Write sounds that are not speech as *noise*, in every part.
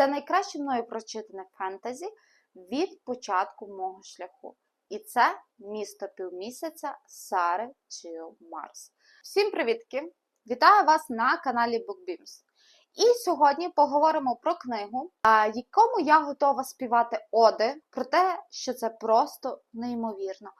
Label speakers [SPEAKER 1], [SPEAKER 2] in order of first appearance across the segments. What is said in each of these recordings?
[SPEAKER 1] Це найкраще мною прочитане фентезі від початку мого шляху. І це місто півмісяця Сари Чіл Марс. Всім привітки! Вітаю вас на каналі BookBeams. І сьогодні поговоримо про книгу, якому я готова співати оди, про те, що це просто неймовірно.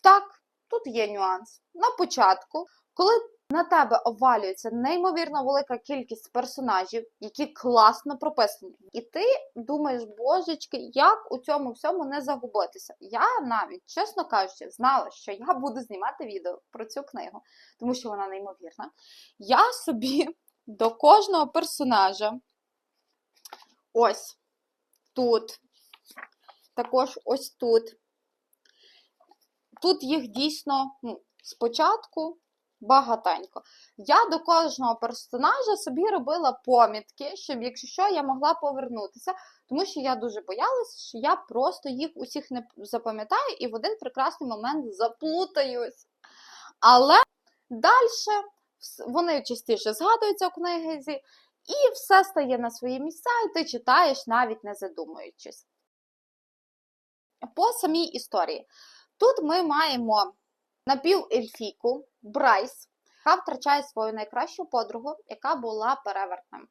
[SPEAKER 1] Так, тут є нюанс. На початку, коли на тебе обвалюється неймовірно велика кількість персонажів, які класно прописані, і ти думаєш, божечки, як у цьому всьому не загубитися? Я навіть, чесно кажучи, знала, що я буду знімати відео про цю книгу, тому що вона неймовірна. Я собі *laughs* до кожного персонажа ось тут, також ось тут. Тут їх дійсно ну, спочатку багатенько. Я до кожного персонажа собі робила помітки, щоб, якщо що, я могла повернутися, тому що я дуже боялася, що я просто їх усіх не запам'ятаю і в один прекрасний момент заплутаюсь. Але далі вони частіше згадуються у книзі, і все стає на свої місця, і ти читаєш, навіть не задумуючись. По самій історії. Тут ми маємо напівельфійку Брайс, яка втрачає свою найкращу подругу, яка була перевертнем.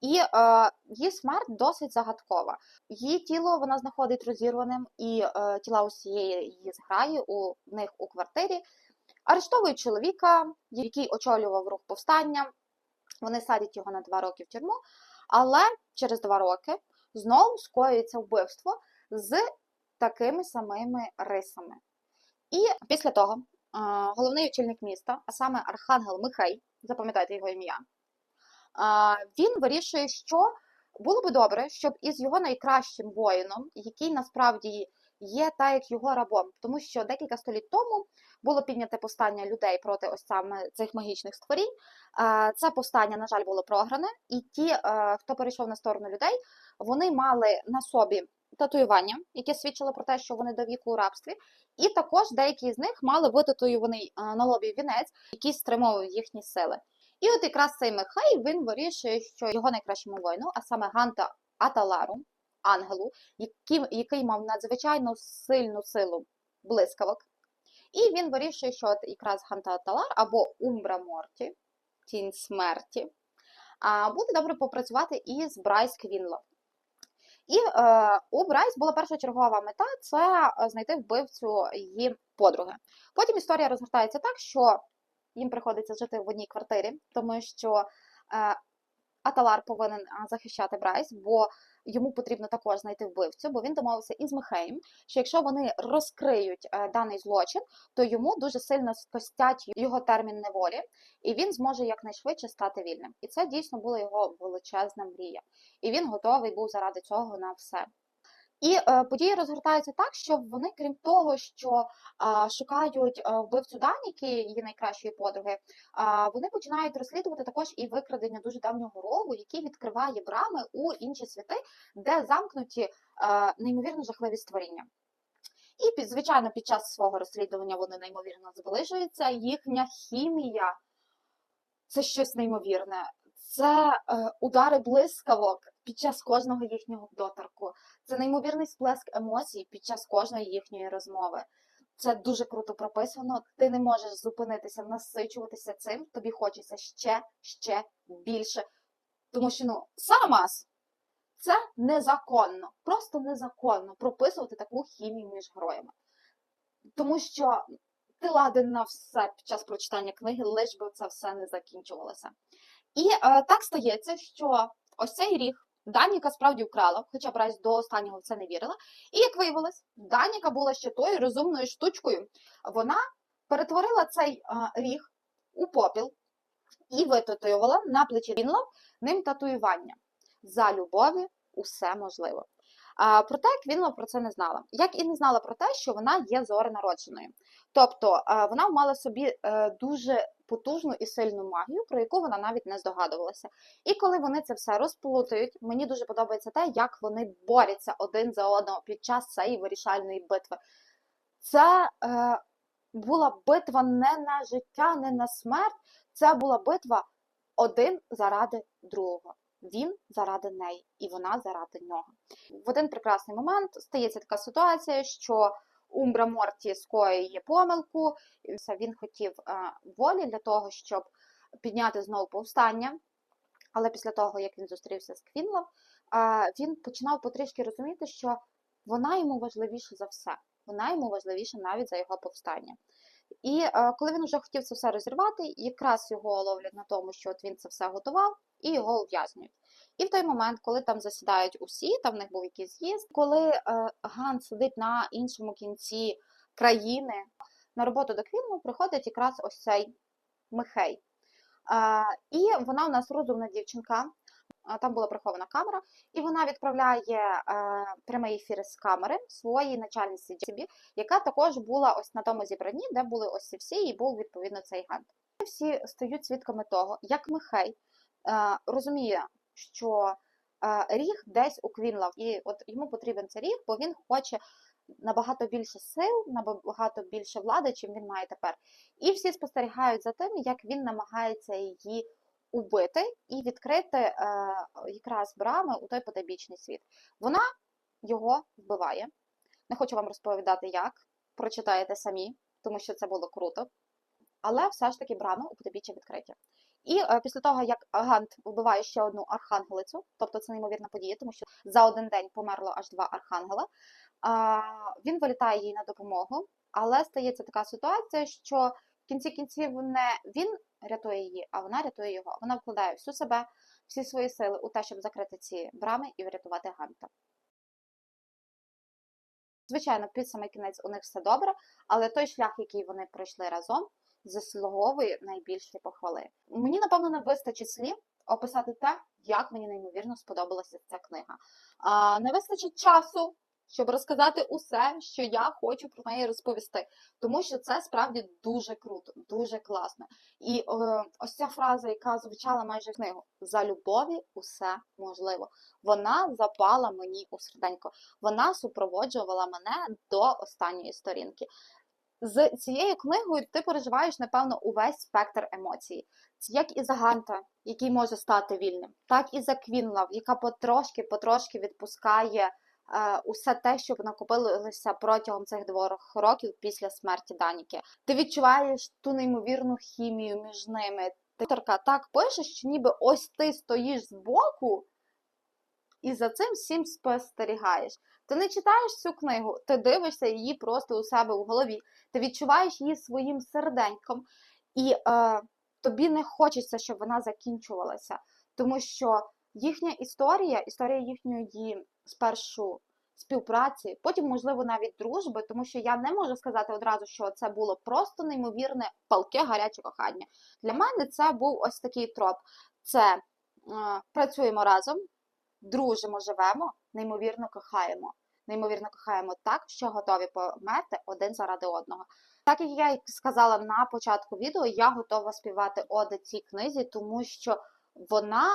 [SPEAKER 1] І е, її смерть досить загадкова. Її тіло вона знаходить розірваним, і е, тіла усієї її зграї у них у квартирі. Арештовують чоловіка, який очолював рух повстання. Вони садять його на два роки в тюрму, але через два роки знову скоюється вбивство з такими самими рисами. І після того е, головний очільник міста, а саме Архангел Михай, запам'ятайте його ім'я, е, він вирішує, що було би добре, щоб із його найкращим воїном, який насправді є так як його рабом, тому що декілька століть тому було підняте повстання людей проти ось саме цих магічних створінь. Е, Це повстання, на жаль, було програне, і ті, хто перейшов на сторону людей, вони мали на собі татуювання, яке свідчило про те, що вони до віку у рабстві, і також деякі з них мали витатуюваний на лобі вінець, який стримував їхні сили. І от якраз цей Михай він вирішує, що його найкращому воїну, а саме Ганта Аталару, ангелу, який, який мав надзвичайно сильну силу блискавок. І він вирішує, що от якраз Ганта Аталар або Умбра Морті, тінь смерті, буде добре попрацювати із Брайс Квінлов. І е, у Брайс була першочергова мета це знайти вбивцю її подруги. Потім історія розгортається так, що їм приходиться жити в одній квартирі, тому що е, Аталар повинен захищати Брайс, бо йому потрібно також знайти вбивцю, бо він домовився із Михеєм, що якщо вони розкриють е, даний злочин, то йому дуже сильно спостять його термін неволі, і він зможе якнайшвидше стати вільним. І це дійсно була його величезна мрія. І він готовий був заради цього на все. І е, події розгортаються так, що вони, крім того, що е, шукають вбивцю Даніки, її найкращої подруги, е, вони починають розслідувати також і викрадення дуже давнього рогу, який відкриває брами у інші світи, де замкнуті е, неймовірно жахливі створіння. І, звичайно, під час свого розслідування вони неймовірно зближуються. Їхня хімія це щось неймовірне. Це е, удари блискавок під час кожного їхнього доторку. Це неймовірний сплеск емоцій під час кожної їхньої розмови. Це дуже круто прописано. Ти не можеш зупинитися, насичуватися цим. Тобі хочеться ще, ще більше. Тому що ну, Сарамас це незаконно, просто незаконно прописувати таку хімію між героями. Тому що ти ладен на все під час прочитання книги, лиш би це все не закінчувалося. І е, так стається, що ось цей ріг Даніка справді вкрала, хоча Брайс до останнього в це не вірила. І як виявилось, Даніка була ще тою розумною штучкою. Вона перетворила цей а, ріг у попіл і витатуювала на плечі Вінлов ним татуювання. За любові усе можливо. А, Проте Квінлов про це не знала. Як і не знала про те, що вона є зоренародженою. Тобто вона мала собі е, дуже потужну і сильну магію, про яку вона навіть не здогадувалася. І коли вони це все розплутають, мені дуже подобається те, як вони борються один за одного під час цієї вирішальної битви. Це е, була битва не на життя, не на смерть. Це була битва один заради другого. Він заради неї, і вона заради нього. В один прекрасний момент стається така ситуація, що Умбра Морті скоює помилку, і все, він хотів е, волі для того, щоб підняти знову повстання. Але після того, як він зустрівся з Квінлом, е, він починав потрішки розуміти, що вона йому важливіша за все. Вона йому важливіша навіть за його повстання. І е, коли він вже хотів це все розірвати, якраз його ловлять на тому, що от він це все готував, і його ув'язнюють. І в той момент, коли там засідають усі, там в них був якийсь з'їзд, коли е, Ган сидить на іншому кінці країни, на роботу до Квінлу приходить якраз ось цей Михей. Е, і вона у нас розумна дівчинка, там була прихована камера, і вона відправляє е, прямий ефір з камери своїй начальниці Джебі, яка також була ось на тому зібранні, де були ось ці всі, і був відповідно цей гант. Всі стають свідками того, як Михей розуміє, що е, ріг десь у Квінлав, і от йому потрібен цей ріг, бо він хоче набагато більше сил, набагато більше влади, чим він має тепер. І всі спостерігають за тим, як він намагається її убити і відкрити е, якраз брами у той потайбічний світ. Вона його вбиває. Не хочу вам розповідати, як. Прочитаєте самі, тому що це було круто. Але все ж таки брами у потайбіччя відкриті. І е, після того, як Гант вбиває ще одну архангелицю, тобто це неймовірна подія, тому що за один день померло аж два архангела, він вилітає їй на допомогу, але стається така ситуація, що в кінці кінців не він рятує її, а вона рятує його. Вона вкладає всю себе, всі свої сили у те, щоб закрити ці брами і врятувати Ганта. Звичайно, під самий кінець у них все добре, але той шлях, який вони пройшли разом, заслуговує найбільшої похвали. Мені, напевно, не вистачить слів описати те, як мені неймовірно сподобалася ця книга. А, Не вистачить часу, щоб розказати усе, що я хочу про неї розповісти. Тому що це справді дуже круто, дуже класно. І е, ось ця фраза, яка звучала майже в книгу: за любові усе можливо. Вона запала мені у серденько. Вона супроводжувала мене до останньої сторінки. З цією книгою ти переживаєш, напевно, увесь спектр емоцій. Це як і за Ганта, який може стати вільним, так і за Квінлав, яка потрошки-потрошки відпускає е, усе те, що накопилося протягом цих двох років після смерті Даніки. Ти відчуваєш ту неймовірну хімію між ними. Авторка так пише, що ніби ось ти стоїш збоку і за цим всім спостерігаєш. Ти не читаєш цю книгу, ти дивишся її просто у себе в голові, ти відчуваєш її своїм серденьком, і е, тобі не хочеться, щоб вона закінчувалася, тому що їхня історія, історія їхньої спершу співпраці, потім, можливо, навіть дружби, тому що я не можу сказати одразу, що це було просто неймовірне палке гаряче кохання. Для мене це був ось такий троп: це е, працюємо разом, дружимо, живемо, неймовірно кохаємо. Неймовірно кохаємо так, що готові померти один заради одного. Так як я й сказала на початку відео, я готова співати оди цій книзі, тому що вона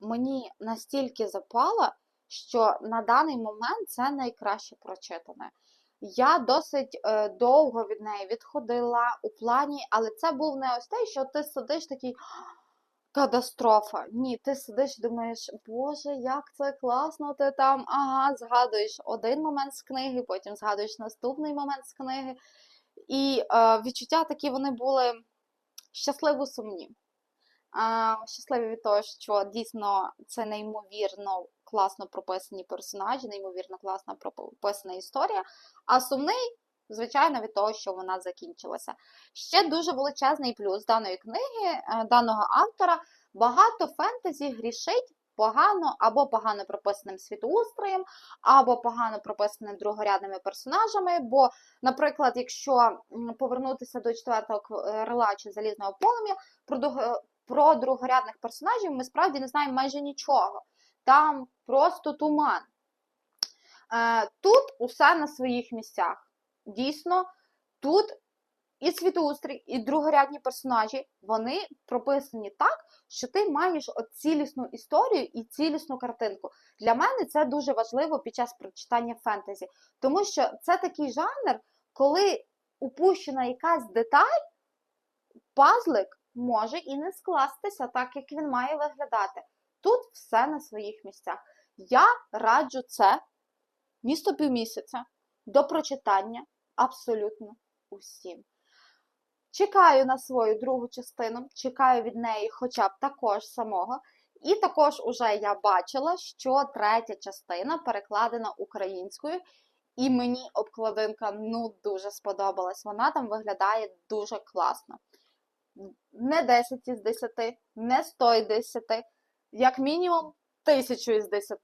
[SPEAKER 1] мені настільки запала, що на даний момент це найкраще прочитане. Я досить е, довго від неї відходила у плані, але це був не ось те, що ти сидиш такий катастрофа. Ні, ти сидиш і думаєш, Боже, як це класно, ти там ага, згадуєш один момент з книги, потім згадуєш наступний момент з книги. І е, відчуття такі вони були щасливо сумні. Е, щасливі від того, що дійсно це неймовірно класно прописані персонажі, неймовірно класно прописана історія. А сумний, звичайно, від того, що вона закінчилася. Ще дуже величезний плюс даної книги, е, даного автора. Багато фентезі грішить погано або погано прописаним світоустроєм, або погано прописаним другорядними персонажами. Бо, наприклад, якщо повернутися до четвертого крила чи залізного полум'я, про, про другорядних персонажів ми справді не знаємо майже нічого. Там просто туман. Е, тут усе на своїх місцях. Дійсно, тут і світоустрій, і другорядні персонажі, вони прописані так, що ти маєш от цілісну історію і цілісну картинку. Для мене це дуже важливо під час прочитання фентезі, тому що це такий жанр, коли упущена якась деталь, пазлик може і не скластися так, як він має виглядати. Тут все на своїх місцях. Я раджу це місто півмісяця до прочитання абсолютно усім. Чекаю на свою другу частину, чекаю від неї хоча б також самого. І також уже я бачила, що третя частина перекладена українською, і мені обкладинка ну дуже сподобалась. Вона там виглядає дуже класно. Не 10 із 10, не 100 із 10, як мінімум 1000 із 10.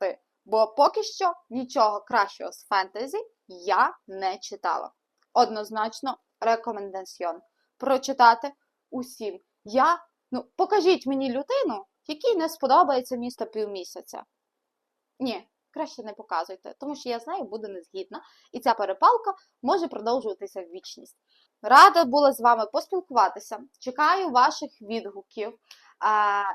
[SPEAKER 1] Бо поки що нічого кращого з фентезі я не читала. Однозначно, рекомендаціон. Прочитати усім. Я, ну, покажіть мені людину, якій не сподобається місто півмісяця. Ні, краще не показуйте, тому що я з нею буду не згідна, і ця перепалка може продовжуватися в вічність. Рада була з вами поспілкуватися. Чекаю ваших відгуків,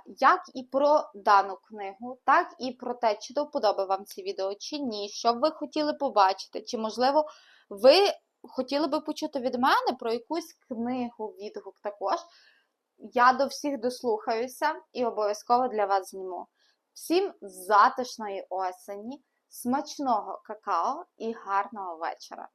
[SPEAKER 1] як і про дану книгу, так і про те, чи до вподоби вам ці відео, чи ні, що б ви хотіли побачити, чи, можливо, ви хотіли би почути від мене про якусь книгу, відгук також. Я до всіх дослухаюся і обов'язково для вас зніму. Всім затишної осені, смачного какао і гарного вечора!